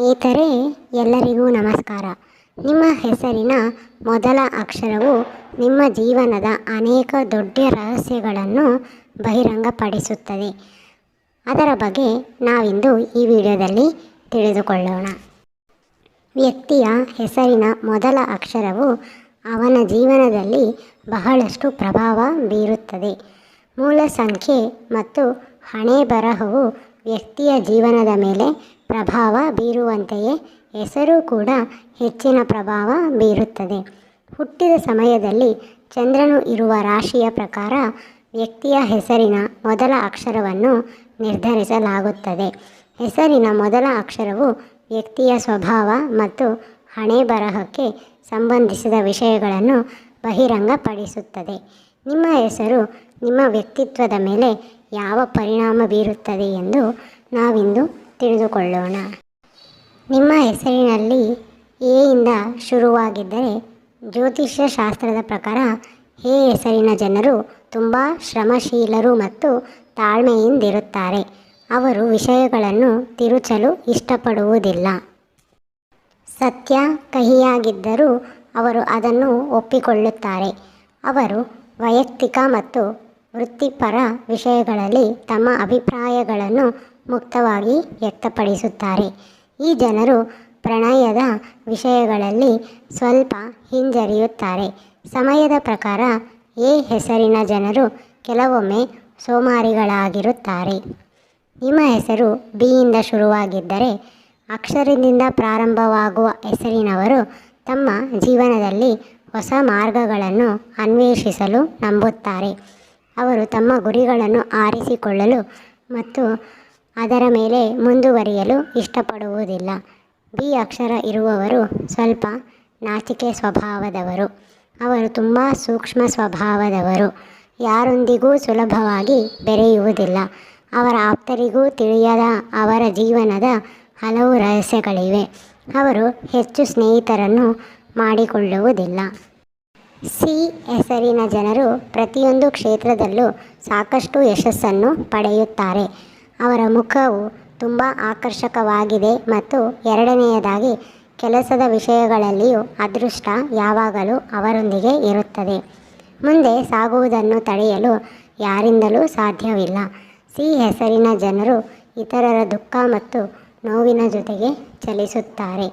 ಸ್ನೇಹಿತರೆ, ಎಲ್ಲರಿಗೂ ನಮಸ್ಕಾರ. ನಿಮ್ಮ ಹೆಸರಿನ ಮೊದಲ ಅಕ್ಷರವು ನಿಮ್ಮ ಜೀವನದ ಅನೇಕ ದೊಡ್ಡ ರಹಸ್ಯಗಳನ್ನು ಬಹಿರಂಗಪಡಿಸುತ್ತದೆ. ಅದರ ಬಗ್ಗೆ ನಾವಿಂದು ಈ ವಿಡಿಯೋದಲ್ಲಿ ತಿಳಿದುಕೊಳ್ಳೋಣ. ವ್ಯಕ್ತಿಯ ಹೆಸರಿನ ಮೊದಲ ಅಕ್ಷರವು ಅವನ ಜೀವನದಲ್ಲಿ ಬಹಳಷ್ಟು ಪ್ರಭಾವ ಬೀರುತ್ತದೆ. ಮೂಲ ಸಂಖ್ಯೆ ಮತ್ತು ಹಣೆ ಬರಹವು ವ್ಯಕ್ತಿಯ ಜೀವನದ ಮೇಲೆ ಪ್ರಭಾವ ಬೀರುವಂತೆಯೇ ಹೆಸರು ಕೂಡ ಹೆಚ್ಚಿನ ಪ್ರಭಾವ ಬೀರುತ್ತದೆ. ಹುಟ್ಟಿದ ಸಮಯದಲ್ಲಿ ಚಂದ್ರನು ಇರುವ ರಾಶಿಯ ಪ್ರಕಾರ ವ್ಯಕ್ತಿಯ ಹೆಸರಿನ ಮೊದಲ ಅಕ್ಷರವನ್ನು ನಿರ್ಧರಿಸಲಾಗುತ್ತದೆ. ಹೆಸರಿನ ಮೊದಲ ಅಕ್ಷರವು ವ್ಯಕ್ತಿಯ ಸ್ವಭಾವ ಮತ್ತು ಹಣೆ ಬರಹಕ್ಕೆ ಸಂಬಂಧಿಸಿದ ವಿಷಯಗಳನ್ನು ಬಹಿರಂಗಪಡಿಸುತ್ತದೆ. ನಿಮ್ಮ ಹೆಸರು ನಿಮ್ಮ ವ್ಯಕ್ತಿತ್ವದ ಮೇಲೆ ಯಾವ ಪರಿಣಾಮ ಬೀರುತ್ತದೆ ಎಂದು ನಾವಿಂದು ತಿಳಿದುಕೊಳ್ಳೋಣ. ನಿಮ್ಮ ಹೆಸರಿನಲ್ಲಿ ಎ ಶುರುವಾಗಿದ್ದರೆ ಜ್ಯೋತಿಷ್ಯ ಶಾಸ್ತ್ರದ ಪ್ರಕಾರ ಹೇ ಹೆಸರಿನ ಜನರು ತುಂಬ ಶ್ರಮಶೀಲರು ಮತ್ತು ತಾಳ್ಮೆಯಿಂದಿರುತ್ತಾರೆ. ಅವರು ವಿಷಯಗಳನ್ನು ತಿರುಚಲು ಇಷ್ಟಪಡುವುದಿಲ್ಲ. ಸತ್ಯ ಕಹಿಯಾಗಿದ್ದರೂ ಅವರು ಅದನ್ನು ಒಪ್ಪಿಕೊಳ್ಳುತ್ತಾರೆ. ಅವರು ವೈಯಕ್ತಿಕ ಮತ್ತು ವೃತ್ತಿಪರ ವಿಷಯಗಳಲ್ಲಿ ತಮ್ಮ ಅಭಿಪ್ರಾಯಗಳನ್ನು ಮುಕ್ತವಾಗಿ ವ್ಯಕ್ತಪಡಿಸುತ್ತಾರೆ. ಈ ಜನರು ಪ್ರಣಯದ ವಿಷಯಗಳಲ್ಲಿ ಸ್ವಲ್ಪ ಹಿಂಜರಿಯುತ್ತಾರೆ. ಸಮಯದ ಪ್ರಕಾರ ಎ ಹೆಸರಿನ ಜನರು ಕೆಲವೊಮ್ಮೆ ಸೋಮಾರಿಗಳಾಗಿರುತ್ತಾರೆ. ನಿಮ್ಮ ಹೆಸರು ಬಿಯಿಂದ ಶುರುವಾಗಿದ್ದರೆ ಅಕ್ಷರದಿಂದ ಪ್ರಾರಂಭವಾಗುವ ಹೆಸರಿನವರು ತಮ್ಮ ಜೀವನದಲ್ಲಿ ಹೊಸ ಮಾರ್ಗಗಳನ್ನು ಅನ್ವೇಷಿಸಲು ನಂಬುತ್ತಾರೆ. ಅವರು ತಮ್ಮ ಗುರಿಗಳನ್ನು ಆರಿಸಿಕೊಳ್ಳಲು ಮತ್ತು ಅದರ ಮೇಲೆ ಮುಂದುವರಿಯಲು ಇಷ್ಟಪಡುವುದಿಲ್ಲ. ಬಿ ಅಕ್ಷರ ಇರುವವರು ಸ್ವಲ್ಪ ನಾಚಿಕೆ ಸ್ವಭಾವದವರು. ಅವರು ತುಂಬ ಸೂಕ್ಷ್ಮ ಸ್ವಭಾವದವರು. ಯಾರೊಂದಿಗೂ ಸುಲಭವಾಗಿ ಬೆರೆಯುವುದಿಲ್ಲ. ಅವರ ಆಪ್ತರಿಗೂ ತಿಳಿಯದ ಅವರ ಜೀವನದ ಹಲವು ರಹಸ್ಯಗಳಿವೆ. ಅವರು ಹೆಚ್ಚು ಸ್ನೇಹಿತರನ್ನು ಮಾಡಿಕೊಳ್ಳುವುದಿಲ್ಲ. ಸಿ ಹೆಸರಿನ ಜನರು ಪ್ರತಿಯೊಂದು ಕ್ಷೇತ್ರದಲ್ಲೂ ಸಾಕಷ್ಟು ಯಶಸ್ಸನ್ನು ಪಡೆಯುತ್ತಾರೆ. ಅವರ ಮುಖವು ತುಂಬ ಆಕರ್ಷಕವಾಗಿದೆ ಮತ್ತು ಎರಡನೆಯದಾಗಿ ಕೆಲಸದ ವಿಷಯಗಳಲ್ಲಿಯೂ ಅದೃಷ್ಟ ಯಾವಾಗಲೂ ಅವರೊಂದಿಗೆ ಇರುತ್ತದೆ. ಮುಂದೆ ಸಾಗುವುದನ್ನು ತಡೆಯಲು ಯಾರಿಂದಲೂ ಸಾಧ್ಯವಿಲ್ಲ. ಸಿ ಹೆಸರಿನ ಜನರು ಇತರರ ದುಃಖ ಮತ್ತು ನೋವಿನ ಜೊತೆಗೆ ಚಲಿಸುತ್ತಾರೆ.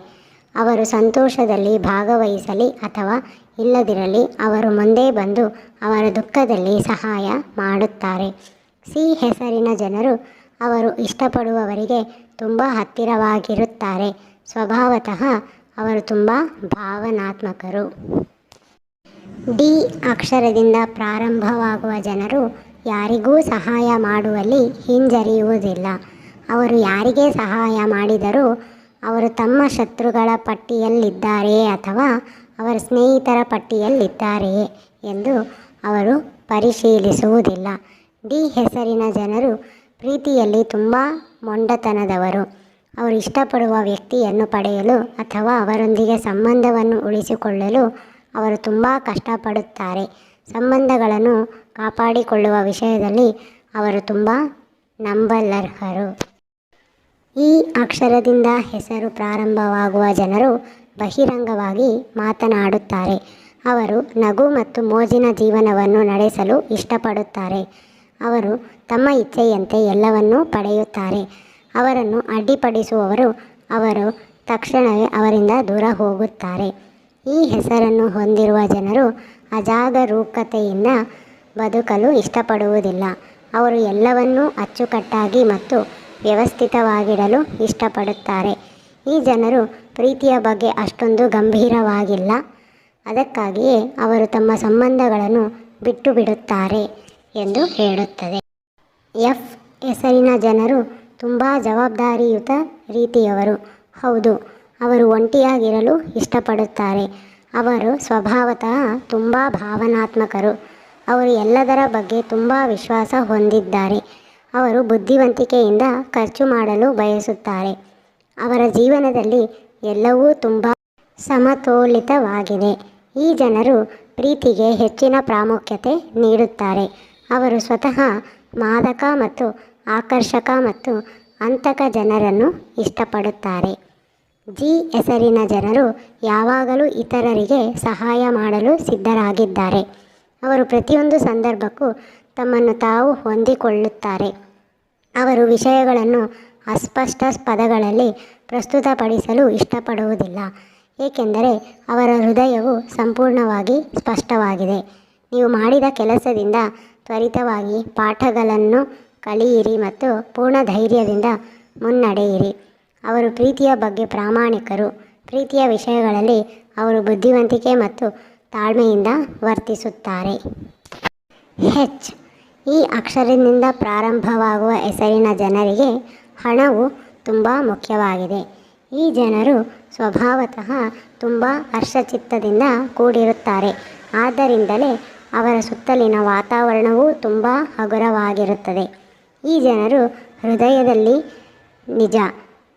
ಅವರು ಸಂತೋಷದಲ್ಲಿ ಭಾಗವಹಿಸಲಿ ಅಥವಾ ಇಲ್ಲದಿರಲಿ, ಅವರು ಮುಂದೆ ಬಂದು ಅವರ ದುಃಖದಲ್ಲಿ ಸಹಾಯ ಮಾಡುತ್ತಾರೆ. ಸಿ ಹೆಸರಿನ ಜನರು ಅವರು ಇಷ್ಟಪಡುವವರಿಗೆ ತುಂಬ ಹತ್ತಿರವಾಗಿರುತ್ತಾರೆ. ಸ್ವಭಾವತಃ ಅವರು ತುಂಬ ಭಾವನಾತ್ಮಕರು. ಡಿ ಅಕ್ಷರದಿಂದ ಪ್ರಾರಂಭವಾಗುವ ಜನರು ಯಾರಿಗೂ ಸಹಾಯ ಮಾಡುವಲ್ಲಿ ಹಿಂಜರಿಯುವುದಿಲ್ಲ. ಅವರು ಯಾರಿಗೆ ಸಹಾಯ ಮಾಡಿದರೂ ಅವರು ತಮ್ಮ ಶತ್ರುಗಳ ಪಟ್ಟಿಯಲ್ಲಿದ್ದಾರೆಯೇ ಅಥವಾ ಅವರ ಸ್ನೇಹಿತರ ಪಟ್ಟಿಯಲ್ಲಿದ್ದಾರೆಯೇ ಎಂದು ಅವರು ಪರಿಶೀಲಿಸುವುದಿಲ್ಲ. ಡಿ ಹೆಸರಿನ ಜನರು ಪ್ರೀತಿಯಲ್ಲಿ ತುಂಬ ಮೊಂಡತನದವರು. ಅವರು ಇಷ್ಟಪಡುವ ವ್ಯಕ್ತಿಯನ್ನು ಪಡೆಯಲು ಅಥವಾ ಅವರೊಂದಿಗೆ ಸಂಬಂಧವನ್ನು ಉಳಿಸಿಕೊಳ್ಳಲು ಅವರು ತುಂಬ ಕಷ್ಟಪಡುತ್ತಾರೆ. ಸಂಬಂಧಗಳನ್ನು ಕಾಪಾಡಿಕೊಳ್ಳುವ ವಿಷಯದಲ್ಲಿ ಅವರು ತುಂಬ ನಂಬಲರ್ಹರು. ಈ ಅಕ್ಷರದಿಂದ ಹೆಸರು ಪ್ರಾರಂಭವಾಗುವ ಜನರು ಬಹಿರಂಗವಾಗಿ ಮಾತನಾಡುತ್ತಾರೆ. ಅವರು ನಗು ಮತ್ತು ಮೋಜಿನ ಜೀವನವನ್ನು ನಡೆಸಲು ಇಷ್ಟಪಡುತ್ತಾರೆ. ಅವರು ತಮ್ಮ ಇಚ್ಛೆಯಂತೆ ಎಲ್ಲವನ್ನೂ ಪಡೆಯುತ್ತಾರೆ. ಅವರನ್ನು ಅಡ್ಡಿಪಡಿಸುವವರು ಅವರು ತಕ್ಷಣವೇ ಅವರಿಂದ ದೂರ ಹೋಗುತ್ತಾರೆ. ಈ ಹೆಸರನ್ನು ಹೊಂದಿರುವ ಜನರು ಅಜಾಗರೂಕತೆಯಿಂದ ಬದುಕಲು ಇಷ್ಟಪಡುವುದಿಲ್ಲ. ಅವರು ಎಲ್ಲವನ್ನೂ ಅಚ್ಚುಕಟ್ಟಾಗಿ ಮತ್ತು ವ್ಯವಸ್ಥಿತವಾಗಿಡಲು ಇಷ್ಟಪಡುತ್ತಾರೆ. ಈ ಜನರು ಪ್ರೀತಿಯ ಬಗ್ಗೆ ಅಷ್ಟೊಂದು ಗಂಭೀರವಾಗಿಲ್ಲ. ಅದಕ್ಕಾಗಿಯೇ ಅವರು ತಮ್ಮ ಸಂಬಂಧಗಳನ್ನು ಬಿಟ್ಟು ಬಿಡುತ್ತಾರೆ. ಎಂದು ಹೇಳುತ್ತದೆ. ಎಫ್ ಹೆಸರಿನ ಜನರು ತುಂಬ ಜವಾಬ್ದಾರಿಯುತ ರೀತಿಯವರು. ಹೌದು, ಅವರು ಒಂಟಿಯಾಗಿರಲು ಇಷ್ಟಪಡುತ್ತಾರೆ. ಅವರು ಸ್ವಭಾವತಃ ತುಂಬ ಭಾವನಾತ್ಮಕರು. ಅವರು ಎಲ್ಲದರ ಬಗ್ಗೆ ತುಂಬ ವಿಶ್ವಾಸ ಹೊಂದಿದ್ದಾರೆ. ಅವರು ಬುದ್ಧಿವಂತಿಕೆಯಿಂದ ಖರ್ಚು ಮಾಡಲು ಬಯಸುತ್ತಾರೆ. ಅವರ ಜೀವನದಲ್ಲಿ ಎಲ್ಲವೂ ತುಂಬ ಸಮತೋಲಿತವಾಗಿದೆ. ಈ ಜನರು ಪ್ರೀತಿಗೆ ಹೆಚ್ಚಿನ ಪ್ರಾಮುಖ್ಯತೆ ನೀಡುತ್ತಾರೆ. ಅವರು ಸ್ವತಃ ಮಾದಕ ಮತ್ತು ಆಕರ್ಷಕ ಮತ್ತು ಅಂತಕ ಜನರನ್ನು ಇಷ್ಟಪಡುತ್ತಾರೆ. ಜಿ ಹೆಸರಿನ ಜನರು ಯಾವಾಗಲೂ ಇತರರಿಗೆ ಸಹಾಯ ಮಾಡಲು ಸಿದ್ಧರಾಗಿದ್ದಾರೆ. ಅವರು ಪ್ರತಿಯೊಂದು ಸಂದರ್ಭಕ್ಕೂ ತಮ್ಮನ್ನು ತಾವು ಹೊಂದಿಕೊಳ್ಳುತ್ತಾರೆ. ಅವರು ವಿಷಯಗಳನ್ನು ಅಸ್ಪಷ್ಟ ಪದಗಳಲ್ಲಿ ಪ್ರಸ್ತುತಪಡಿಸಲು ಇಷ್ಟಪಡುವುದಿಲ್ಲ, ಏಕೆಂದರೆ ಅವರ ಹೃದಯವು ಸಂಪೂರ್ಣವಾಗಿ ಸ್ಪಷ್ಟವಾಗಿದೆ. ನೀವು ಮಾಡಿದ ಕೆಲಸದಿಂದ ತ್ವರಿತವಾಗಿ ಪಾಠಗಳನ್ನು ಕಲಿಯಿರಿ ಮತ್ತು ಪೂರ್ಣ ಧೈರ್ಯದಿಂದ ಮುನ್ನಡೆಯಿರಿ. ಅವರು ಪ್ರೀತಿಯ ಬಗ್ಗೆ ಪ್ರಾಮಾಣಿಕರು. ಪ್ರೀತಿಯ ವಿಷಯಗಳಲ್ಲಿ ಅವರು ಬುದ್ಧಿವಂತಿಕೆ ಮತ್ತು ತಾಳ್ಮೆಯಿಂದ ವರ್ತಿಸುತ್ತಾರೆ. ಹೆಚ್ ಈ ಅಕ್ಷರದಿಂದ ಪ್ರಾರಂಭವಾಗುವ ಹೆಸರಿನ ಜನರಿಗೆ ಹಣವು ತುಂಬ ಮುಖ್ಯವಾಗಿದೆ. ಈ ಜನರು ಸ್ವಭಾವತಃ ತುಂಬ ಹರ್ಷಚಿತ್ತದಿಂದ ಕೂಡಿರುತ್ತಾರೆ. ಆದ್ದರಿಂದಲೇ ಅವರ ಸುತ್ತಲಿನ ವಾತಾವರಣವೂ ತುಂಬ ಹಗುರವಾಗಿರುತ್ತದೆ. ಈ ಜನರು ಹೃದಯದಲ್ಲಿ ನಿಜ.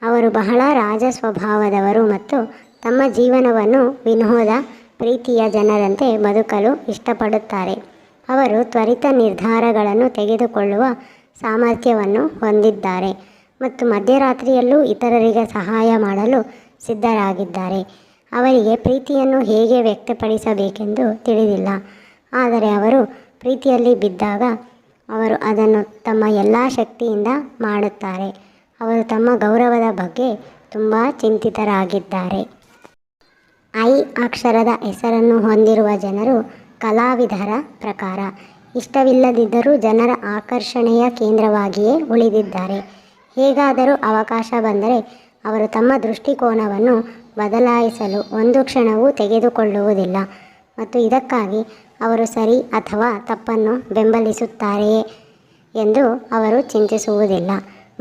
ಅವರು ಬಹಳ ರಾಜ ಸ್ವಭಾವದವರು ಮತ್ತು ತಮ್ಮ ಜೀವನವನ್ನು ವಿನೋದ ಪ್ರೀತಿಯ ಜನರಂತೆ ಬದುಕಲು ಇಷ್ಟಪಡುತ್ತಾರೆ. ಅವರು ತ್ವರಿತ ನಿರ್ಧಾರಗಳನ್ನು ತೆಗೆದುಕೊಳ್ಳುವ ಸಾಮರ್ಥ್ಯವನ್ನು ಹೊಂದಿದ್ದಾರೆ ಮತ್ತು ಮಧ್ಯರಾತ್ರಿಯಲ್ಲೂ ಇತರರಿಗೆ ಸಹಾಯ ಮಾಡಲು ಸಿದ್ಧರಾಗಿದ್ದಾರೆ. ಅವರಿಗೆ ಪ್ರೀತಿಯನ್ನು ಹೇಗೆ ವ್ಯಕ್ತಪಡಿಸಬೇಕೆಂದು ತಿಳಿದಿಲ್ಲ. ಆದರೆ ಅವರು ಪ್ರೀತಿಯಲ್ಲಿ ಬಿದ್ದಾಗ ಅವರು ಅದನ್ನು ತಮ್ಮ ಎಲ್ಲ ಶಕ್ತಿಯಿಂದ ಮಾಡುತ್ತಾರೆ. ಅವರು ತಮ್ಮ ಗೌರವದ ಬಗ್ಗೆ ತುಂಬ ಚಿಂತಿತರಾಗಿದ್ದಾರೆ. ಐ ಅಕ್ಷರದ ಹೆಸರನ್ನು ಹೊಂದಿರುವ ಜನರು ಕಲಾವಿದರ ಪ್ರಕಾರ, ಇಷ್ಟವಿಲ್ಲದಿದ್ದರೂ ಜನರ ಆಕರ್ಷಣೆಯ ಕೇಂದ್ರವಾಗಿಯೇ ಉಳಿದಿದ್ದಾರೆ. ಹೇಗಾದರೂ ಅವಕಾಶ ಬಂದರೆ ಅವರು ತಮ್ಮ ದೃಷ್ಟಿಕೋನವನ್ನು ಬದಲಾಯಿಸಲು ಒಂದು ಕ್ಷಣವೂ ತೆಗೆದುಕೊಳ್ಳುವುದಿಲ್ಲ. ಮತ್ತು ಇದಕ್ಕಾಗಿ ಅವರು ಸರಿ ಅಥವಾ ತಪ್ಪನ್ನು ಬೆಂಬಲಿಸುತ್ತಾರೆಯೇ ಎಂದು ಅವರು ಚಿಂತಿಸುವುದಿಲ್ಲ.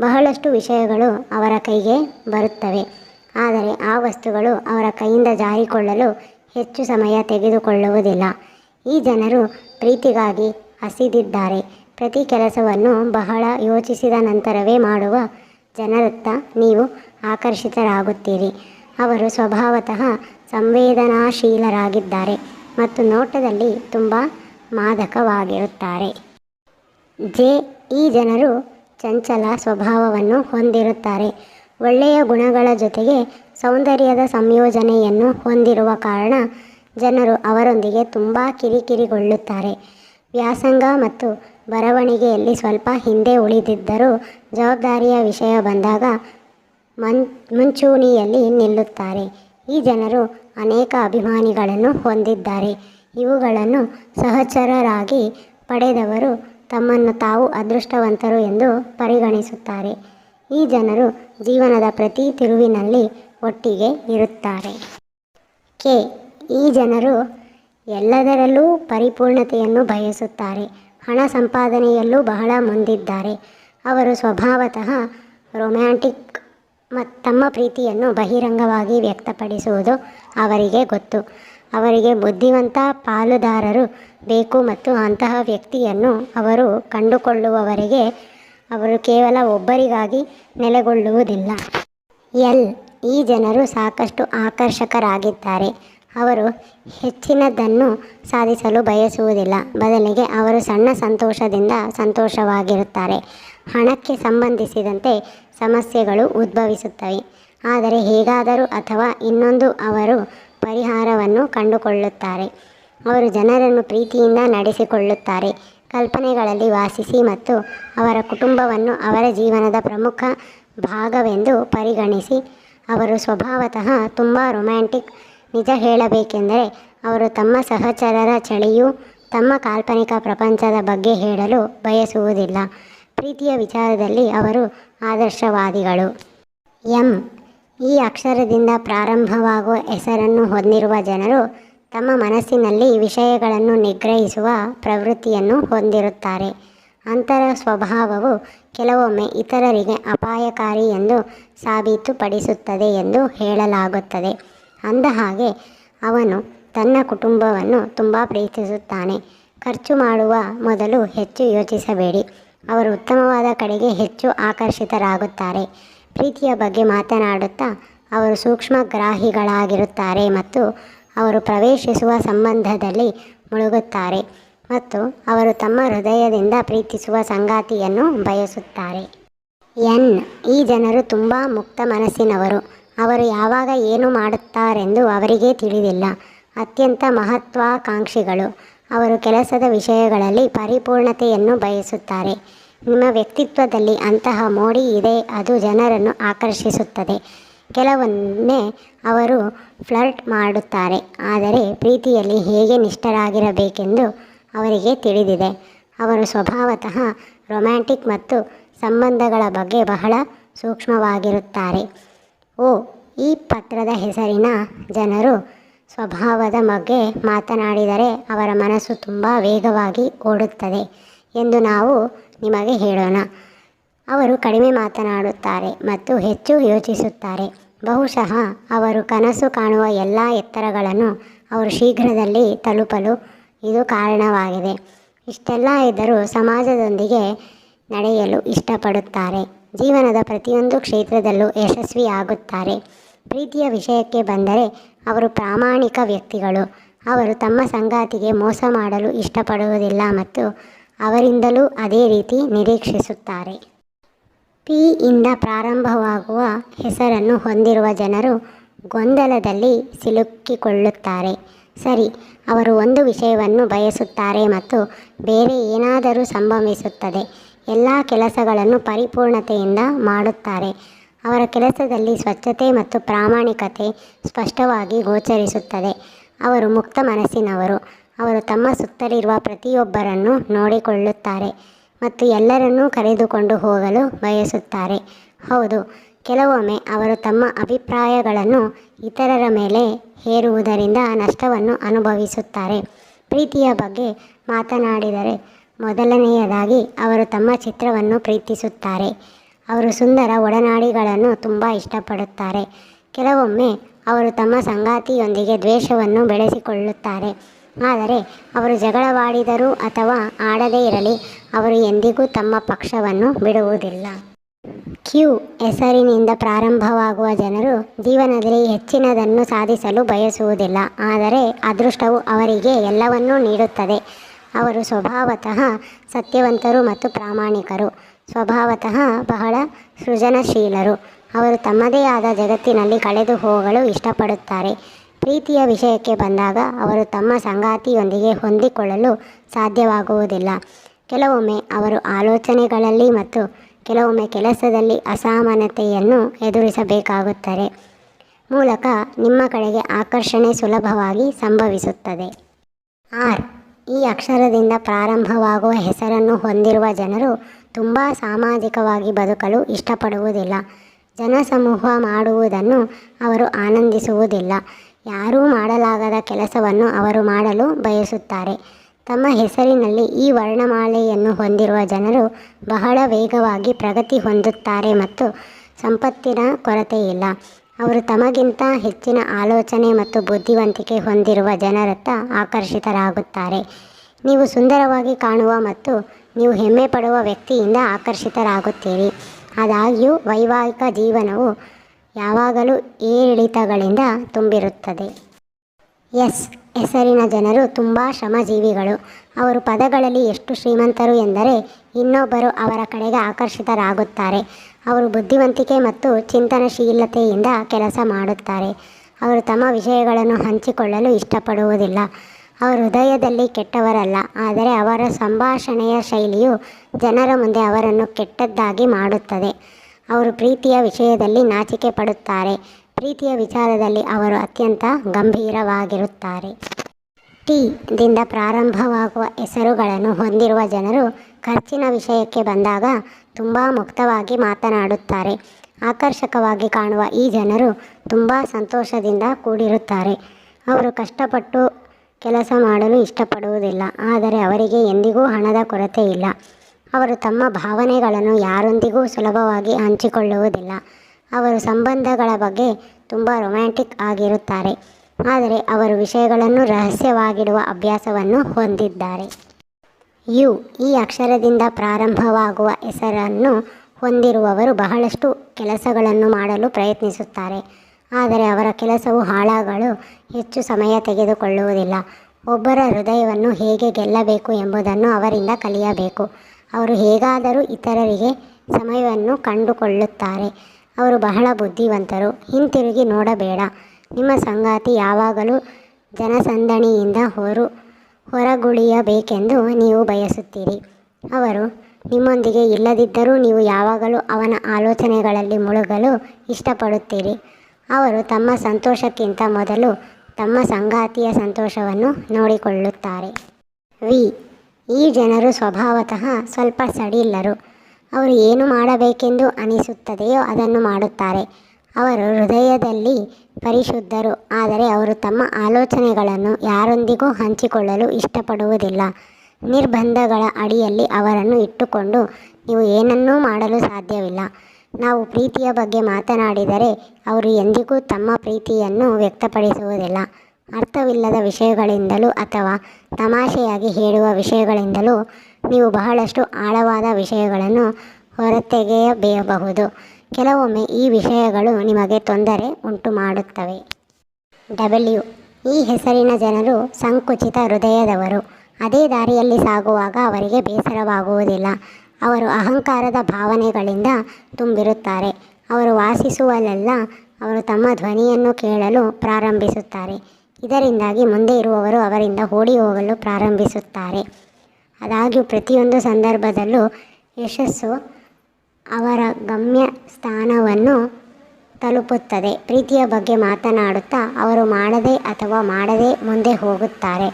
ಬಹಳಷ್ಟು ವಿಷಯಗಳು ಅವರ ಕೈಗೆ ಬರುತ್ತವೆ. ಆದರೆ ಆ ವಸ್ತುಗಳು ಅವರ ಕೈಯಿಂದ ಜಾರಿಕೊಳ್ಳಲು ಹೆಚ್ಚು ಸಮಯ ತೆಗೆದುಕೊಳ್ಳುವುದಿಲ್ಲ. ಈ ಜನರು ಪ್ರೀತಿಗಾಗಿ ಹಸಿದಿದ್ದಾರೆ. ಪ್ರತಿ ಕೆಲಸವನ್ನು ಬಹಳ ಯೋಚಿಸಿದ ನಂತರವೇ ಮಾಡುವ ಜನರತ್ತ ನೀವು ಆಕರ್ಷಿತರಾಗುತ್ತೀರಿ. ಅವರು ಸ್ವಭಾವತಃ ಸಂವೇದನಾಶೀಲರಾಗಿದ್ದಾರೆ. ಮತ್ತು ನೋಟದಲ್ಲಿ ತುಂಬ ಮಾದಕವಾಗಿರುತ್ತಾರೆ. ಜೆ, ಈ ಜನರು ಚಂಚಲ ಸ್ವಭಾವವನ್ನು ಹೊಂದಿರುತ್ತಾರೆ. ಒಳ್ಳೆಯ ಗುಣಗಳ ಜೊತೆಗೆ ಸೌಂದರ್ಯದ ಸಂಯೋಜನೆಯನ್ನು ಹೊಂದಿರುವ ಕಾರಣ ಜನರು ಅವರೊಂದಿಗೆ ತುಂಬ ಕಿರಿಕಿರಿಗೊಳ್ಳುತ್ತಾರೆ. ವ್ಯಾಸಂಗ ಮತ್ತು ಬರವಣಿಗೆಯಲ್ಲಿ ಸ್ವಲ್ಪ ಹಿಂದೆ ಉಳಿದಿದ್ದರೂ ಜವಾಬ್ದಾರಿಯ ವಿಷಯ ಬಂದಾಗ ಮನ್, ಮುಂಚೂಣಿಯಲ್ಲಿ ನಿಲ್ಲುತ್ತಾರೆ. ಈ ಜನರು ಅನೇಕ ಅಭಿಮಾನಿಗಳನ್ನು ಹೊಂದಿದ್ದಾರೆ. ಇವುಗಳನ್ನು ಸಹಚರರಾಗಿ ಪಡೆದವರು ತಮ್ಮನ್ನು ತಾವು ಅದೃಷ್ಟವಂತರು ಎಂದು ಪರಿಗಣಿಸುತ್ತಾರೆ. ಈ ಜನರು ಜೀವನದ ಪ್ರತಿ ತಿರುವಿನಲ್ಲಿ ಒಟ್ಟಿಗೆ ಇರುತ್ತಾರೆ. ಕೆ. ಈ ಜನರು ಎಲ್ಲದರಲ್ಲೂ ಪರಿಪೂರ್ಣತೆಯನ್ನು ಬಯಸುತ್ತಾರೆ. ಹಣ ಸಂಪಾದನೆಯಲ್ಲೂ ಬಹಳ ಮುಂದಿದ್ದಾರೆ. ಅವರು ಸ್ವಭಾವತಃ ರೊಮ್ಯಾಂಟಿಕ್ ತಮ್ಮ ಪ್ರೀತಿಯನ್ನು ಬಹಿರಂಗವಾಗಿ ವ್ಯಕ್ತಪಡಿಸುವುದು ಅವರಿಗೆ ಗೊತ್ತು. ಅವರಿಗೆ ಬುದ್ಧಿವಂತ ಪಾಲುದಾರರು ಬೇಕು ಮತ್ತು ಅಂತಹ ವ್ಯಕ್ತಿಯನ್ನು ಅವರು ಕಂಡುಕೊಳ್ಳುವವರೆಗೆ ಅವರು ಕೇವಲ ಒಬ್ಬರಿಗಾಗಿ ನೆಲೆಗೊಳ್ಳುವುದಿಲ್ಲ. ಎಲ್. ಈ ಜನರು ಸಾಕಷ್ಟು ಆಕರ್ಷಕರಾಗಿದ್ದಾರೆ. ಅವರು ಹೆಚ್ಚಿನದನ್ನು ಸಾಧಿಸಲು ಬಯಸುವುದಿಲ್ಲ. ಬದಲಿಗೆ ಅವರು ಸಣ್ಣ ಸಂತೋಷದಿಂದ ಸಂತೋಷವಾಗಿರುತ್ತಾರೆ. ಹಣಕ್ಕೆ ಸಂಬಂಧಿಸಿದಂತೆ ಸಮಸ್ಯೆಗಳು ಉದ್ಭವಿಸುತ್ತವೆ. ಆದರೆ ಹೇಗಾದರೂ ಅಥವಾ ಇನ್ನೊಂದು ಅವರು ಪರಿಹಾರವನ್ನು ಕಂಡುಕೊಳ್ಳುತ್ತಾರೆ. ಅವರು ಜನರನ್ನು ಪ್ರೀತಿಯಿಂದ ನಡೆಸಿಕೊಳ್ಳುತ್ತಾರೆ. ಕಲ್ಪನೆಗಳಲ್ಲಿ ವಾಸಿಸಿ ಮತ್ತು ಅವರ ಕುಟುಂಬವನ್ನು ಅವರ ಜೀವನದ ಪ್ರಮುಖ ಭಾಗವೆಂದು ಪರಿಗಣಿಸಿ, ಅವರು ಸ್ವಭಾವತಃ ತುಂಬ ರೊಮ್ಯಾಂಟಿಕ್. ನಿಜ ಹೇಳಬೇಕೆಂದರೆ, ಅವರು ತಮ್ಮ ಸಹಚರರ ಚಳಿಯು ತಮ್ಮ ಕಾಲ್ಪನಿಕ ಪ್ರಪಂಚದ ಬಗ್ಗೆ ಹೇಳಲು ಬಯಸುವುದಿಲ್ಲ. ಪ್ರೀತಿಯ ವಿಚಾರದಲ್ಲಿ ಅವರು ಆದರ್ಶವಾದಿಗಳು. ಎಂ. ಈ ಅಕ್ಷರದಿಂದ ಪ್ರಾರಂಭವಾಗುವ ಹೆಸರನ್ನು ಹೊಂದಿರುವ ಜನರು ತಮ್ಮ ಮನಸ್ಸಿನಲ್ಲಿ ವಿಷಯಗಳನ್ನು ನಿಗ್ರಹಿಸುವ ಪ್ರವೃತ್ತಿಯನ್ನು ಹೊಂದಿರುತ್ತಾರೆ. ಅಂತರ ಸ್ವಭಾವವು ಕೆಲವೊಮ್ಮೆ ಇತರರಿಗೆ ಅಪಾಯಕಾರಿ ಎಂದು ಸಾಬೀತುಪಡಿಸುತ್ತದೆ ಎಂದು ಹೇಳಲಾಗುತ್ತದೆ. ಅಂದಹಾಗೆ ಅವನು ತನ್ನ ಕುಟುಂಬವನ್ನು ತುಂಬ ಪ್ರೀತಿಸುತ್ತಾನೆ. ಖರ್ಚು ಮಾಡುವ ಮೊದಲು ಹೆಚ್ಚು ಯೋಚಿಸಬೇಡಿ. ಅವರು ಉತ್ತಮವಾದ ಕಡೆಗೆ ಹೆಚ್ಚು ಆಕರ್ಷಿತರಾಗುತ್ತಾರೆ. ಪ್ರೀತಿಯ ಬಗ್ಗೆ ಮಾತನಾಡುತ್ತಾ ಅವರು ಸೂಕ್ಷ್ಮಗ್ರಾಹಿಗಳಾಗಿರುತ್ತಾರೆ ಮತ್ತು ಅವರು ಪ್ರವೇಶಿಸುವ ಸಂಬಂಧದಲ್ಲಿ ಮುಳುಗುತ್ತಾರೆ ಮತ್ತು ಅವರು ತಮ್ಮ ಹೃದಯದಿಂದ ಪ್ರೀತಿಸುವ ಸಂಗಾತಿಯನ್ನು ಬಯಸುತ್ತಾರೆ. ಎನ್. ಈ ಜನರು ತುಂಬ ಮುಕ್ತ ಮನಸ್ಸಿನವರು. ಅವರು ಯಾವಾಗ ಏನು ಮಾಡುತ್ತಾರೆಂದು ಅವರಿಗೆ ತಿಳಿದಿಲ್ಲ. ಅತ್ಯಂತ ಮಹತ್ವಾಕಾಂಕ್ಷಿಗಳು. ಅವರು ಕೆಲಸದ ವಿಷಯಗಳಲ್ಲಿ ಪರಿಪೂರ್ಣತೆಯನ್ನು ಬಯಸುತ್ತಾರೆ. ನಿಮ್ಮ ವ್ಯಕ್ತಿತ್ವದಲ್ಲಿ ಅಂತಹ ಮೋಡಿ ಇದೆ, ಅದು ಜನರನ್ನು ಆಕರ್ಷಿಸುತ್ತದೆ. ಕೆಲವೊಮ್ಮೆ ಅವರು ಫ್ಲರ್ಟ್ ಮಾಡುತ್ತಾರೆ, ಆದರೆ ಪ್ರೀತಿಯಲ್ಲಿ ಹೇಗೆ ನಿಷ್ಠರಾಗಿರಬೇಕೆಂದು ಅವರಿಗೆ ತಿಳಿದಿದೆ. ಅವರು ಸ್ವಭಾವತಃ ರೊಮ್ಯಾಂಟಿಕ್ ಮತ್ತು ಸಂಬಂಧಗಳ ಬಗ್ಗೆ ಬಹಳ ಸೂಕ್ಷ್ಮವಾಗಿರುತ್ತಾರೆ. ಓ, ಈ ಪತ್ರದ ಹೆಸರಿನ ಜನರು ಸ್ವಭಾವದ ಬಗ್ಗೆ ಮಾತನಾಡಿದರೆ ಅವರ ಮನಸ್ಸು ತುಂಬ ವೇಗವಾಗಿ ಓಡುತ್ತದೆ ಎಂದು ನಾವು ನಿಮಗೆ ಹೇಳೋಣ. ಅವರು ಕಡಿಮೆ ಮಾತನಾಡುತ್ತಾರೆ ಮತ್ತು ಹೆಚ್ಚು ಯೋಚಿಸುತ್ತಾರೆ. ಬಹುಶಃ ಅವರು ಕನಸು ಕಾಣುವ ಎಲ್ಲ ಎತ್ತರಗಳನ್ನು ಅವರು ಶೀಘ್ರದಲ್ಲಿ ತಲುಪಲು ಇದು ಕಾರಣವಾಗಿದೆ. ಇಷ್ಟೆಲ್ಲ ಇದ್ದರೂ ಸಮಾಜದೊಂದಿಗೆ ನಡೆಯಲು ಇಷ್ಟಪಡುತ್ತಾರೆ. ಜೀವನದ ಪ್ರತಿಯೊಂದು ಕ್ಷೇತ್ರದಲ್ಲೂ ಯಶಸ್ವಿಯಾಗುತ್ತಾರೆ. ಪ್ರೀತಿಯ ವಿಷಯಕ್ಕೆ ಬಂದರೆ ಅವರು ಪ್ರಾಮಾಣಿಕ ವ್ಯಕ್ತಿಗಳು. ಅವರು ತಮ್ಮ ಸಂಗಾತಿಗೆ ಮೋಸ ಮಾಡಲು ಇಷ್ಟಪಡುವುದಿಲ್ಲ ಮತ್ತು ಅವರಿಂದಲೂ ಅದೇ ರೀತಿ ನಿರೀಕ್ಷಿಸುತ್ತಾರೆ. ಪಿ ಇಂದ ಪ್ರಾರಂಭವಾಗುವ ಹೆಸರನ್ನು ಹೊಂದಿರುವ ಜನರು ಗೊಂದಲದಲ್ಲಿ ಸಿಲುಕಿಕೊಳ್ಳುತ್ತಾರೆ. ಸರಿ, ಅವರು ಒಂದು ವಿಷಯವನ್ನು ಬಯಸುತ್ತಾರೆ ಮತ್ತು ಬೇರೆ ಏನಾದರೂ ಸಂಭವಿಸುತ್ತದೆ. ಎಲ್ಲ ಕೆಲಸಗಳನ್ನು ಪರಿಪೂರ್ಣತೆಯಿಂದ ಮಾಡುತ್ತಾರೆ. ಅವರ ಕೆಲಸದಲ್ಲಿ ಸ್ವಚ್ಛತೆ ಮತ್ತು ಪ್ರಾಮಾಣಿಕತೆ ಸ್ಪಷ್ಟವಾಗಿ ಗೋಚರಿಸುತ್ತದೆ. ಅವರು ಮುಕ್ತ ಮನಸ್ಸಿನವರು. ಅವರು ತಮ್ಮ ಸುತ್ತಲಿರುವ ಪ್ರತಿಯೊಬ್ಬರನ್ನು ನೋಡಿಕೊಳ್ಳುತ್ತಾರೆ ಮತ್ತು ಎಲ್ಲರನ್ನೂ ಕರೆದುಕೊಂಡು ಹೋಗಲು ಬಯಸುತ್ತಾರೆ. ಹೌದು, ಕೆಲವೊಮ್ಮೆ ಅವರು ತಮ್ಮ ಅಭಿಪ್ರಾಯಗಳನ್ನು ಇತರರ ಮೇಲೆ ಹೇರುವುದರಿಂದ ನಷ್ಟವನ್ನು ಅನುಭವಿಸುತ್ತಾರೆ. ಪ್ರೀತಿಯ ಬಗ್ಗೆ ಮಾತನಾಡಿದರೆ ಮೊದಲನೆಯದಾಗಿ ಅವರು ತಮ್ಮ ಚಿತ್ರವನ್ನು ಪ್ರೀತಿಸುತ್ತಾರೆ. ಅವರು ಸುಂದರ ಒಡನಾಡಿಗಳನ್ನು ತುಂಬ ಇಷ್ಟಪಡುತ್ತಾರೆ. ಕೆಲವೊಮ್ಮೆ ಅವರು ತಮ್ಮ ಸಂಗಾತಿಯೊಂದಿಗೆ ದ್ವೇಷವನ್ನು ಬೆಳೆಸಿಕೊಳ್ಳುತ್ತಾರೆ. ಆದರೆ ಅವರು ಜಗಳವಾಡಿದರೂ ಅಥವಾ ಆಡದೇ ಇರಲಿ, ಅವರು ಎಂದಿಗೂ ತಮ್ಮ ಪಕ್ಷವನ್ನು ಬಿಡುವುದಿಲ್ಲ. ಕ್ಯೂ ಹೆಸರಿನಿಂದ ಪ್ರಾರಂಭವಾಗುವ ಜನರು ಜೀವನದಲ್ಲಿ ಹೆಚ್ಚಿನದನ್ನು ಸಾಧಿಸಲು ಬಯಸುವುದಿಲ್ಲ. ಆದರೆ ಅದೃಷ್ಟವು ಅವರಿಗೆ ಎಲ್ಲವನ್ನೂ ನೀಡುತ್ತದೆ. ಅವರು ಸ್ವಭಾವತಃ ಸತ್ಯವಂತರು ಮತ್ತು ಪ್ರಾಮಾಣಿಕರು. ಸ್ವಭಾವತಃ ಬಹಳ ಸೃಜನಶೀಲರು. ಅವರು ತಮ್ಮದೇ ಆದ ಜಗತ್ತಿನಲ್ಲಿ ಕಳೆದು ಹೋಗಲು ಇಷ್ಟಪಡುತ್ತಾರೆ. ಪ್ರೀತಿಯ ವಿಷಯಕ್ಕೆ ಬಂದಾಗ ಅವರು ತಮ್ಮ ಸಂಗಾತಿಯೊಂದಿಗೆ ಹೊಂದಿಕೊಳ್ಳಲು ಸಾಧ್ಯವಾಗುವುದಿಲ್ಲ. ಕೆಲವೊಮ್ಮೆ ಅವರು ಆಲೋಚನೆಗಳಲ್ಲಿ ಮತ್ತು ಕೆಲವೊಮ್ಮೆ ಕೆಲಸದಲ್ಲಿ ಅಸಾಮಾನ್ಯತೆಯನ್ನು ಎದುರಿಸಬೇಕಾಗುತ್ತದೆ. ಮೂಲಕ ನಿಮ್ಮ ಕಡೆಗೆ ಆಕರ್ಷಣೆ ಸುಲಭವಾಗಿ ಸಂಭವಿಸುತ್ತದೆ. ಆರ್. ಈ ಅಕ್ಷರದಿಂದ ಪ್ರಾರಂಭವಾಗುವ ಹೆಸರನ್ನು ಹೊಂದಿರುವ ಜನರು ತುಂಬ ಸಾಮಾಜಿಕವಾಗಿ ಬದುಕಲು ಇಷ್ಟಪಡುವುದಿಲ್ಲ. ಜನಸಮೂಹ ಮಾಡುವುದನ್ನು ಅವರು ಆನಂದಿಸುವುದಿಲ್ಲ. ಯಾರೂ ಮಾಡಲಾಗದ ಕೆಲಸವನ್ನು ಅವರು ಮಾಡಲು ಬಯಸುತ್ತಾರೆ. ತಮ್ಮ ಹೆಸರಿನಲ್ಲಿ ಈ ವರ್ಣಮಾಲೆಯನ್ನು ಹೊಂದಿರುವ ಜನರು ಬಹಳ ವೇಗವಾಗಿ ಪ್ರಗತಿ ಹೊಂದುತ್ತಾರೆ ಮತ್ತು ಸಂಪತ್ತಿನ ಕೊರತೆಯಿಲ್ಲ. ಅವರು ತಮಗಿಂತ ಹೆಚ್ಚಿನ ಆಲೋಚನೆ ಮತ್ತು ಬುದ್ಧಿವಂತಿಕೆ ಹೊಂದಿರುವ ಜನರತ್ತ ಆಕರ್ಷಿತರಾಗುತ್ತಾರೆ. ನೀವು ಸುಂದರವಾಗಿ ಕಾಣುವ ಮತ್ತು ನೀವು ಹೆಮ್ಮೆ ಪಡುವ ವ್ಯಕ್ತಿಯಿಂದ ಆಕರ್ಷಿತರಾಗುತ್ತೀರಿ. ಆದಾಗ್ಯೂ, ವೈವಾಹಿಕ ಜೀವನವು ಯಾವಾಗಲೂ ಏರಿಳಿತಗಳಿಂದ ತುಂಬಿರುತ್ತದೆ. ಎಸ್, ಹೆಸರಿನ ಜನರು ತುಂಬ ಶ್ರಮಜೀವಿಗಳು. ಅವರು ಪದಗಳಲ್ಲಿ ಎಷ್ಟು ಶ್ರೀಮಂತರು ಎಂದರೆ ಇನ್ನೊಬ್ಬರು ಅವರ ಕಡೆಗೆ ಆಕರ್ಷಿತರಾಗುತ್ತಾರೆ. ಅವರು ಬುದ್ಧಿವಂತಿಕೆ ಮತ್ತು ಚಿಂತನಶೀಲತೆಯಿಂದ ಕೆಲಸ ಮಾಡುತ್ತಾರೆ. ಅವರು ತಮ್ಮ ವಿಷಯಗಳನ್ನು ಹಂಚಿಕೊಳ್ಳಲು ಇಷ್ಟಪಡುವುದಿಲ್ಲ. ಅವರು ಹೃದಯದಲ್ಲಿ ಕೆಟ್ಟವರಲ್ಲ, ಆದರೆ ಅವರ ಸಂಭಾಷಣೆಯ ಶೈಲಿಯು ಜನರ ಮುಂದೆ ಅವರನ್ನು ಕೆಟ್ಟದ್ದಾಗಿ ಮಾಡುತ್ತದೆ. ಅವರು ಪ್ರೀತಿಯ ವಿಷಯದಲ್ಲಿ ನಾಚಿಕೆ ಪಡುತ್ತಾರೆ. ಪ್ರೀತಿಯ ವಿಚಾರದಲ್ಲಿ ಅವರು ಅತ್ಯಂತ ಗಂಭೀರವಾಗಿರುತ್ತಾರೆ. ಟಿ ದಿಂದ ಪ್ರಾರಂಭವಾಗುವ ಹೆಸರುಗಳನ್ನು ಹೊಂದಿರುವ ಜನರು ಖರ್ಚಿನ ವಿಷಯಕ್ಕೆ ಬಂದಾಗ ತುಂಬ ಮುಕ್ತವಾಗಿ ಮಾತನಾಡುತ್ತಾರೆ. ಆಕರ್ಷಕವಾಗಿ ಕಾಣುವ ಈ ಜನರು ತುಂಬ ಸಂತೋಷದಿಂದ ಕೂಡಿರುತ್ತಾರೆ. ಅವರು ಕಷ್ಟಪಟ್ಟು ಕೆಲಸ ಮಾಡಲು ಇಷ್ಟಪಡುವುದಿಲ್ಲ. ಆದರೆ ಅವರಿಗೆ ಎಂದಿಗೂ ಹಣದ ಕೊರತೆ ಇಲ್ಲ. ಅವರು ತಮ್ಮ ಭಾವನೆಗಳನ್ನು ಯಾರೊಂದಿಗೂ ಸುಲಭವಾಗಿ ಹಂಚಿಕೊಳ್ಳುವುದಿಲ್ಲ. ಅವರು ಸಂಬಂಧಗಳ ಬಗ್ಗೆ ತುಂಬ ರೊಮ್ಯಾಂಟಿಕ್ ಆಗಿರುತ್ತಾರೆ. ಆದರೆ ಅವರು ವಿಷಯಗಳನ್ನು ರಹಸ್ಯವಾಗಿಡುವ ಅಭ್ಯಾಸವನ್ನು ಹೊಂದಿದ್ದಾರೆ. ಯು ಈ ಅಕ್ಷರದಿಂದ ಪ್ರಾರಂಭವಾಗುವ ಹೆಸರನ್ನು ಹೊಂದಿರುವವರು ಬಹಳಷ್ಟು ಕೆಲಸಗಳನ್ನು ಮಾಡಲು ಪ್ರಯತ್ನಿಸುತ್ತಾರೆ. ಆದರೆ ಅವರ ಕೆಲಸವು ಹಾಳಾಗಲು ಹೆಚ್ಚು ಸಮಯ ತೆಗೆದುಕೊಳ್ಳುವುದಿಲ್ಲ. ಒಬ್ಬರ ಹೃದಯವನ್ನು ಹೇಗೆ ಗೆಲ್ಲಬೇಕು ಎಂಬುದನ್ನು ಅವರಿಂದ ಕಲಿಯಬೇಕು. ಅವರು ಹೇಗಾದರೂ ಇತರರಿಗೆ ಸಮಯವನ್ನು ಕಂಡುಕೊಳ್ಳುತ್ತಾರೆ. ಅವರು ಬಹಳ ಬುದ್ಧಿವಂತರು. ಹಿಂತಿರುಗಿ ನೋಡಬೇಡ. ನಿಮ್ಮ ಸಂಗಾತಿ ಯಾವಾಗಲೂ ಜನಸಂದಣಿಯಿಂದ ಹೊರು, ಹೊರಗುಳಿಯಬೇಕೆಂದು ನೀವು ಬಯಸುತ್ತೀರಿ. ಅವರು, ನಿಮ್ಮೊಂದಿಗೆ ಇಲ್ಲದಿದ್ದರೂ ನೀವು ಯಾವಾಗಲೂ ಅವನ ಆಲೋಚನೆಗಳಲ್ಲಿ ಮುಳುಗಲು ಇಷ್ಟಪಡುತ್ತೀರಿ. ಅವರು ತಮ್ಮ ಸಂತೋಷಕ್ಕಿಂತ ಮೊದಲು ತಮ್ಮ ಸಂಗಾತಿಯ ಸಂತೋಷವನ್ನು ನೋಡಿಕೊಳ್ಳುತ್ತಾರೆ. ವಿ. ಈ ಜನರು ಸ್ವಭಾವತಃ ಸ್ವಲ್ಪ ಸಡಿಲ್ಲರು ಅವರು ಏನು ಮಾಡಬೇಕೆಂದು ಅನಿಸುತ್ತದೆಯೋ ಅದನ್ನು ಮಾಡುತ್ತಾರೆ. ಅವರು ಹೃದಯದಲ್ಲಿ ಪರಿಶುದ್ಧರು. ಆದರೆ ಅವರು ತಮ್ಮ ಆಲೋಚನೆಗಳನ್ನು ಯಾರೊಂದಿಗೂ ಹಂಚಿಕೊಳ್ಳಲು ಇಷ್ಟಪಡುವುದಿಲ್ಲ. ನಿರ್ಬಂಧಗಳ ಅಡಿಯಲ್ಲಿ ಅವರನ್ನು ಇಟ್ಟುಕೊಂಡು, ನೀವು ಏನನ್ನೂ ಮಾಡಲು ಸಾಧ್ಯವಿಲ್ಲ. ನಾವು ಪ್ರೀತಿಯ ಬಗ್ಗೆ ಮಾತನಾಡಿದರೆ ಅವರು ಎಂದಿಗೂ ತಮ್ಮ ಪ್ರೀತಿಯನ್ನು ವ್ಯಕ್ತಪಡಿಸುವುದಿಲ್ಲ. ಅರ್ಥವಿಲ್ಲದ ವಿಷಯಗಳಿಂದಲೂ ಅಥವಾ ತಮಾಷೆಯಾಗಿ ಹೇಳುವ ವಿಷಯಗಳಿಂದಲೂ ನೀವು ಬಹಳಷ್ಟು ಆಳವಾದ ವಿಷಯಗಳನ್ನು ಹೊರತೆಗೆಯಬೇಯಬಹುದು. ಕೆಲವೊಮ್ಮೆ ಈ ವಿಷಯಗಳು ನಿಮಗೆ ತೊಂದರೆ ಉಂಟು ಮಾಡುತ್ತವೆ ಡಬ್ಲ್ಯೂ ಈ ಹೆಸರಿನ ಜನರು ಸಂಕುಚಿತ ಹೃದಯದವರು. ಅದೇ ದಾರಿಯಲ್ಲಿ ಸಾಗುವಾಗ ಅವರಿಗೆ ಬೇಸರವಾಗುವುದಿಲ್ಲ. ಅವರು ಅಹಂಕಾರದ ಭಾವನೆಗಳಿಂದ ತುಂಬಿರುತ್ತಾರೆ. ಅವರು ವಾಸಿಸುವಲ್ಲೆಲ್ಲ ಅವರು ತಮ್ಮ ಧ್ವನಿಯನ್ನು ಕೇಳಲು ಪ್ರಾರಂಭಿಸುತ್ತಾರೆ. ಇದರಿಂದಾಗಿ ಮುಂದೆ ಇರುವವರು ಅವರಿಂದ ಓಡಿ ಹೋಗಲು ಪ್ರಾರಂಭಿಸುತ್ತಾರೆ. ಅದಾಗ್ಯೂ ಪ್ರತಿಯೊಂದು ಸಂದರ್ಭದಲ್ಲೂ ಯಶಸ್ಸು ಅವರ ಗಮ್ಯ ಸ್ಥಾನವನ್ನು ತಲುಪುತ್ತದೆ. ಪ್ರೀತಿಯ ಬಗ್ಗೆ ಮಾತನಾಡುತ್ತಾ ಅವರು ಮಾಡದೆ ಅಥವಾ ಮಾಡದೆ ಮುಂದೆ ಹೋಗುತ್ತಾರೆ.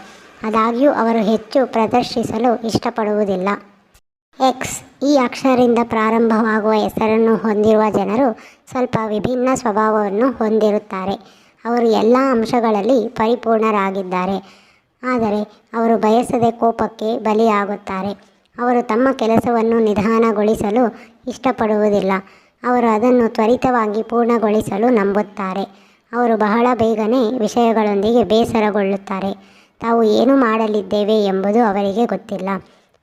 ಆದಾಗ್ಯೂ ಅವರು ಹೆಚ್ಚು ಪ್ರದರ್ಶಿಸಲು ಇಷ್ಟಪಡುವುದಿಲ್ಲ. ಎಕ್ಸ್ ಈ ಅಕ್ಷರದಿಂದ ಪ್ರಾರಂಭವಾಗುವ ಹೆಸರನ್ನು ಹೊಂದಿರುವ ಜನರು ಸ್ವಲ್ಪ ವಿಭಿನ್ನ ಸ್ವಭಾವವನ್ನು ಹೊಂದಿರುತ್ತಾರೆ. ಅವರು ಎಲ್ಲ ಅಂಶಗಳಲ್ಲಿ ಪರಿಪೂರ್ಣರಾಗಿದ್ದಾರೆ. ಆದರೆ ಅವರು ಬಯಸದೆ ಕೋಪಕ್ಕೆ ಬಲಿಯಾಗುತ್ತಾರೆ. ಅವರು ತಮ್ಮ ಕೆಲಸವನ್ನು ನಿಧಾನಗೊಳಿಸಲು ಇಷ್ಟಪಡುವುದಿಲ್ಲ. ಅವರು ಅದನ್ನು ತ್ವರಿತವಾಗಿ ಪೂರ್ಣಗೊಳಿಸಲು ನಂಬುತ್ತಾರೆ. ಅವರು ಬಹಳ ಬೇಗನೆ ವಿಷಯಗಳೊಂದಿಗೆ ಬೇಸರಗೊಳ್ಳುತ್ತಾರೆ. ತಾವು ಏನು ಮಾಡಲಿದ್ದೇವೆ ಎಂಬುದು ಅವರಿಗೆ ಗೊತ್ತಿಲ್ಲ.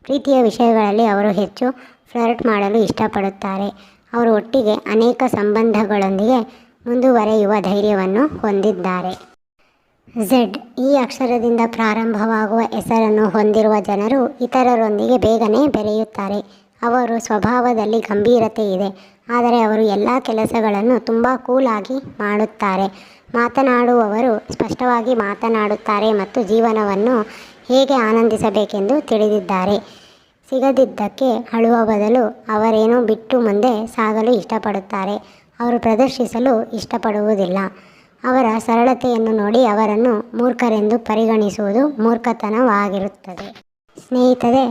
ಪ್ರೀತಿಯ ವಿಷಯಗಳಲ್ಲಿ ಅವರು ಹೆಚ್ಚು ಫ್ಲರ್ಟ್ ಮಾಡಲು ಇಷ್ಟಪಡುತ್ತಾರೆ. ಅವರು ಒಟ್ಟಿಗೆ ಅನೇಕ ಸಂಬಂಧಗಳೊಂದಿಗೆ ಮುಂದುವರೆಯುವ ಧೈರ್ಯವನ್ನು ಹೊಂದಿದ್ದಾರೆ. ಝೆಡ್ ಈ ಅಕ್ಷರದಿಂದ ಪ್ರಾರಂಭವಾಗುವ ಹೆಸರನ್ನು ಹೊಂದಿರುವ ಜನರು ಇತರರೊಂದಿಗೆ ಬೇಗನೆ ಬೆರೆಯುತ್ತಾರೆ. ಅವರು ಸ್ವಭಾವದಲ್ಲಿ ಗಂಭೀರತೆ ಇದೆ, ಆದರೆ ಅವರು ಎಲ್ಲ ಕೆಲಸಗಳನ್ನು ತುಂಬ ಕೂಲಾಗಿ ಮಾಡುತ್ತಾರೆ. ಮಾತನಾಡುವವರು ಸ್ಪಷ್ಟವಾಗಿ ಮಾತನಾಡುತ್ತಾರೆ ಮತ್ತು ಜೀವನವನ್ನು ಹೇಗೆ ಆನಂದಿಸಬೇಕೆಂದು ತಿಳಿದಿದ್ದಾರೆ. ಸಿಗದಿದ್ದಕ್ಕೆ ಅಳುವ ಬದಲು ಅವರೇನೋ ಬಿಟ್ಟು ಮುಂದೆ ಸಾಗಲು ಇಷ್ಟಪಡುತ್ತಾರೆ. ಅವರು ಪ್ರದರ್ಶಿಸಲು ಇಷ್ಟಪಡುವುದಿಲ್ಲ. ಅವರ ಸರಳತೆಯನ್ನು ನೋಡಿ ಅವರನ್ನು ಮೂರ್ಖರೆಂದು ಪರಿಗಣಿಸುವುದು ಮೂರ್ಖತನವಾಗಿರುತ್ತದೆ. ಸ್ನೇಹಿತರೆ,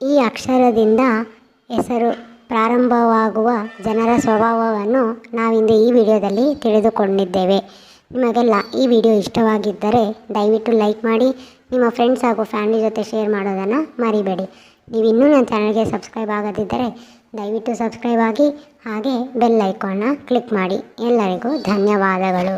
ಈ ಅಕ್ಷರದಿಂದ ಹೆಸರು, ಪ್ರಾರಂಭವಾಗುವ ಜನರ ಸ್ವಭಾವವನ್ನು ನಾವಿಂದು ಈ ವಿಡಿಯೋದಲ್ಲಿ ತಿಳಿದುಕೊಂಡಿದ್ದೇವೆ. ನಿಮಗೆಲ್ಲ ಈ ವಿಡಿಯೋ ಇಷ್ಟವಾಗಿದ್ದರೆ ದಯವಿಟ್ಟು ಲೈಕ್ ಮಾಡಿ ನಿಮ್ಮ ಫ್ರೆಂಡ್ಸ್ ಹಾಗೂ ಫ್ಯಾಮಿಲಿ ಜೊತೆ ಶೇರ್ ಮಾಡೋದನ್ನು ಮರಿಬೇಡಿ. ನೀವು ಇನ್ನೂ ನನ್ನ ಚಾನಲ್ಗೆ ಸಬ್ಸ್ಕ್ರೈಬ್ ಆಗದಿದ್ದರೆ ದಯವಿಟ್ಟು ಸಬ್ಸ್ಕ್ರೈಬ್ ಆಗಿ, ಹಾಗೆ ಬೆಲ್ ಐಕಾನ್ನ ಕ್ಲಿಕ್ ಮಾಡಿ. ಎಲ್ಲರಿಗೂ ಧನ್ಯವಾದಗಳು.